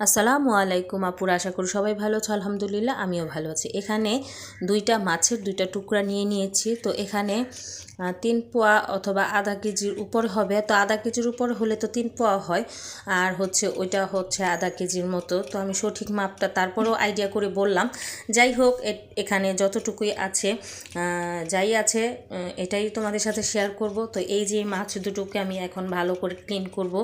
আসসালামু আলাইকুম আপুর আশা করি সবাই ভালো আছো, আলহামদুলিল্লাহ, আমিও ভালো আছি। এখানে দুইটা মাছের দুইটা টুকরা নিয়ে নিয়েছি। তো এখানে তিন পোয়া অথবা আধা কেজির উপর হবে। তো আধা কেজির উপর হলে তো তিন পোয়া হয়। আর হচ্ছে ওইটা হচ্ছে আধা কেজির মতো। তো আমি সঠিক মাপটা তারপরেও আইডিয়া করে বললাম। যাই হোক এখানে যতটুকুই আছে যাই আছে এটাই তোমাদের সাথে শেয়ার করব। তো এই যে মাছ দুটোকে আমি এখন ভালো করে ক্লিন করব।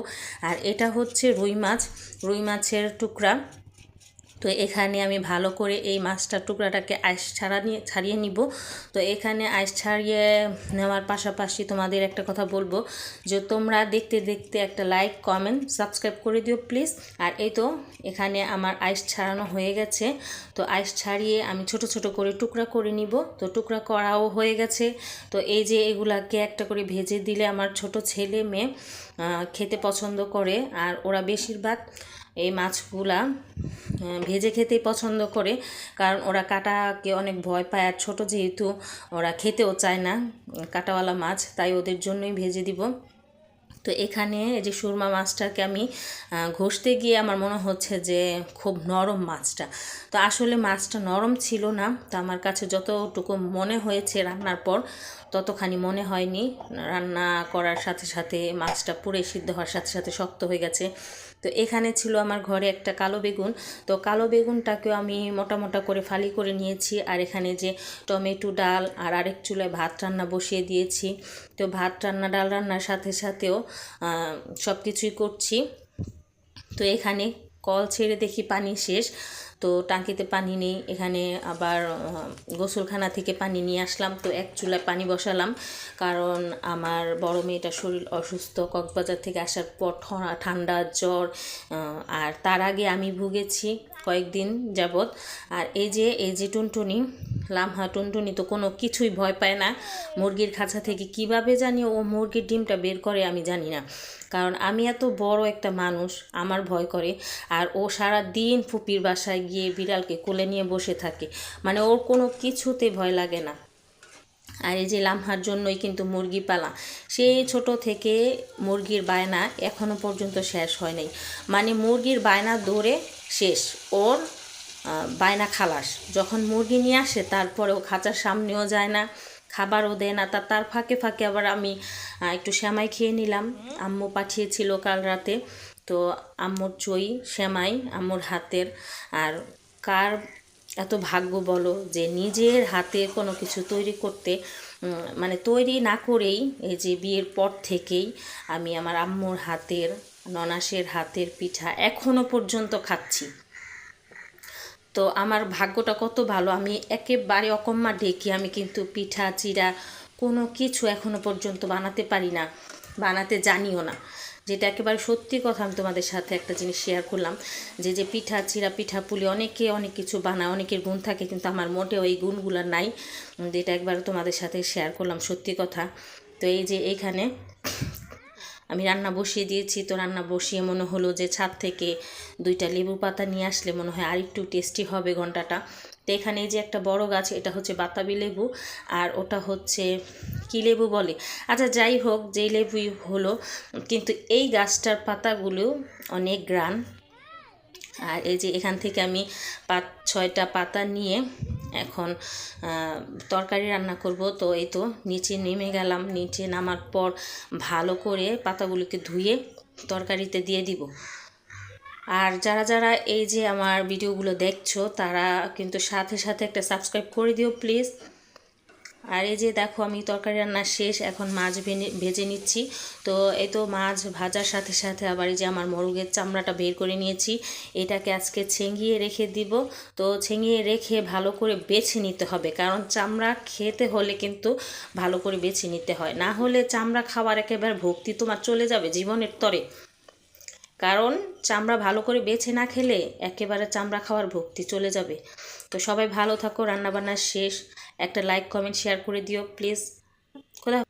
আর এটা হচ্ছে রুই মাছ। রুই মাছের টুকরা। তো এখানে আমি ভালো করে এই মাছটার টুকরাটাকে আইস ছাড়া নিয়ে, ছাড়িয়ে নিব। তো এখানে আইস ছাড়িয়ে নেওয়ার পাশাপাশি তোমাদের একটা কথা বলব যে তোমরা দেখতে দেখতে একটা লাইক কমেন্ট সাবস্ক্রাইব করে দিও প্লিজ আর এই তো এখানে আমার আইস ছাড়ানো হয়ে গেছে। তো আইস ছাড়িয়ে আমি ছোট ছোট করে টুকরা করে নিব। তো টুকরা করাও হয়ে গেছে। তো এই যে এগুলাকে একটা করে ভেজে দিলে আমার ছোট ছেলে মেয়ে খেতে পছন্দ করে। আর ওরা বেশিরভাগ এই মাছগুলা ভেজে খেতেই পছন্দ করে। কারণ ওরা কাটাকে অনেক ভয় পায়, আর ছোটো যেহেতু ওরা খেতেও চায় না, কাটাওয়ালা মাছ, তাই ওদের জন্যই ভেজে দিব। তো এখানে এই যে সুরমা মাছটাকে আমি ঘষতে গিয়ে আমার মনে হচ্ছে যে খুব নরম মাছটা। তো আসলে মাছটা নরম ছিল না, তো আমার কাছে যতটুকু মনে হয়েছে রান্নার পর, ততখানি মনে হয়নি। রান্না করার সাথে সাথে মাছটা পুরে সিদ্ধ হওয়ার সাথে সাথে শক্ত হয়ে গেছে। তো এখানে ছিল আমার ঘরে একটা কালো বেগুন। তো কালো বেগুনটাকেও আমি মোটা মোটা করে ফালি করে নিয়েছি। আর এখানে যে টমেটো ডাল আর আরেক চুলায় ভাত রান্না বসিয়ে দিয়েছি। তো ভাত রান্না, ডাল রান্নার সাথে সাথেও সব কিছুই করছি। তো এখানে কল ছেড়ে দেখি পানি শেষ। তো টাঙ্কিতে পানি নেই, এখানে আবার গোসলখানা থেকে পানি নিয়ে আসলাম। তো এক চুলায় পানি বসালাম, কারণ আমার বড় মেয়েটা শরীর অসুস্থ। কক্সবাজার থেকে আসার পর ঠান্ডা, জ্বর আর তার আগে আমি ভুগেছি কয়েকদিন যাবৎ। আর এই যে এই যে টুনটুনি লামহা টুনটুনি তো কোনো কিছুই ভয় পায় না। মুরগির খাঁচা থেকে কীভাবে জানি ও মুরগির ডিমটা বের করে আমি জানি না। কারণ আমি এত বড় একটা মানুষ, আমার ভয় করে। আর ও সারা দিন ফুপির বাসায় গিয়ে বিড়ালকে কোলে নিয়ে বসে থাকে। মানে ওর কোনো কিছুতে ভয় লাগে না। আর এই যে লামহার জন্যই কিন্তু মুরগি পালা। সেই ছোট থেকে মুরগির বায়না এখনও পর্যন্ত শেষ হয় নাই। মানে মুরগির বায়না দৌড়ে শেষ। ওর বায়না খালাস। যখন মুরগি নিয়ে আসে তারপরে ও খাঁচার সামনেও যায় না, খাবারও দেয় না। তা, তার ফাঁকে ফাঁকে আবার আমি একটু শ্যামাই খেয়ে নিলাম। আম্মু পাঠিয়েছিল কাল রাতে। তো আম্মুর চই শ্যামাই আম্মুর হাতের। আর কার এত ভাগ্য বলো যে নিজের হাতে কোনো কিছু তৈরি করতে মানে তৈরি না করেই এই যে বিয়ের পর থেকেই আমি আমার আম্মুর হাতের, ননাসের হাতের পিঠা এখনও পর্যন্ত খাচ্ছি। তো আমার ভাগ্যটা কত ভালো, আমি একেবারে অকম্মা ডেকে আমি কিন্তু পিঠা চিরা কোনো কিছু এখনও পর্যন্ত বানাতে পারি না, বানাতে জানিও না। যেটা একেবারে সত্যি কথা, আমি তোমাদের সাথে একটা জিনিস শেয়ার করলাম, যে যে পিঠা চিরা পিঠা পুলি অনেকে অনেক কিছু বানায়, অনেকের গুণ থাকে, কিন্তু আমার মোটেও এই গুণগুলো নাই। যেটা একবার তোমাদের সাথে শেয়ার করলাম সত্যি কথা। তো এই যে এইখানে আমি রান্না বসিয়ে দিয়েছি, তো রান্না বসিয়ে মনে হলো যে ছাদ থেকে দুইটা লেবু পাতা নিয়ে আসলে মনে হয় আরেকটু টেস্টি হবে ঘন্টাটা। তো এখানে যে একটা বড় গাছ, এটা হচ্ছে বাতাবি লেবু আর ওটা হচ্ছে কি লেবু বলে? আচ্ছা যাই হোক, যেই লেবুই হলো, কিন্তু এই গাছটার পাতাগুলো অনেক গ্রান। আর এই যে এখান থেকে আমি পাঁচ ছয়টা পাতা নিয়ে এখন তরকারি রান্না করব। তো এই তো নিচে নেমে গেলাম। নিচে নামার পর ভালো করে পাতাগুলোকে ধুয়ে তরকারিতে দিয়ে দিব। আর যারা যারা এই যে আমার ভিডিওগুলো দেখছ, তারা কিন্তু সাথে সাথে একটা সাবস্ক্রাইব করে দিও প্লিজ। আর এই যে দেখো, আমি তরকারি রান্না শেষ, এখন মাছ ভেজে নিচ্ছি। তো এই তো মাছ ভাজার সাথে সাথে আবার এই যে আমার মোরগের চামড়াটা বের করে নিয়েছি। এটাকে আজকে ছেঙ্গিয়ে রেখে দিব। তো ছেঙ্গিয়ে রেখে ভালো করে বেছে নিতে হবে, কারণ চামড়া খেতে হলে কিন্তু ভালো করে বেছে নিতে হয়। না হলে চামড়া খাওয়ার একেবারে ভক্তি তোমার চলে যাবে জীবনের তরে। কারণ চামড়া ভালো করে বেছে না খেলে একেবারে চামড়া খাওয়ার ভক্তি চলে যাবে। তো সবাই ভালো থাকো, রান্নাবান্না শেষ। একটা লাইক কমেন্ট শেয়ার করে দিও প্লিজ খোদা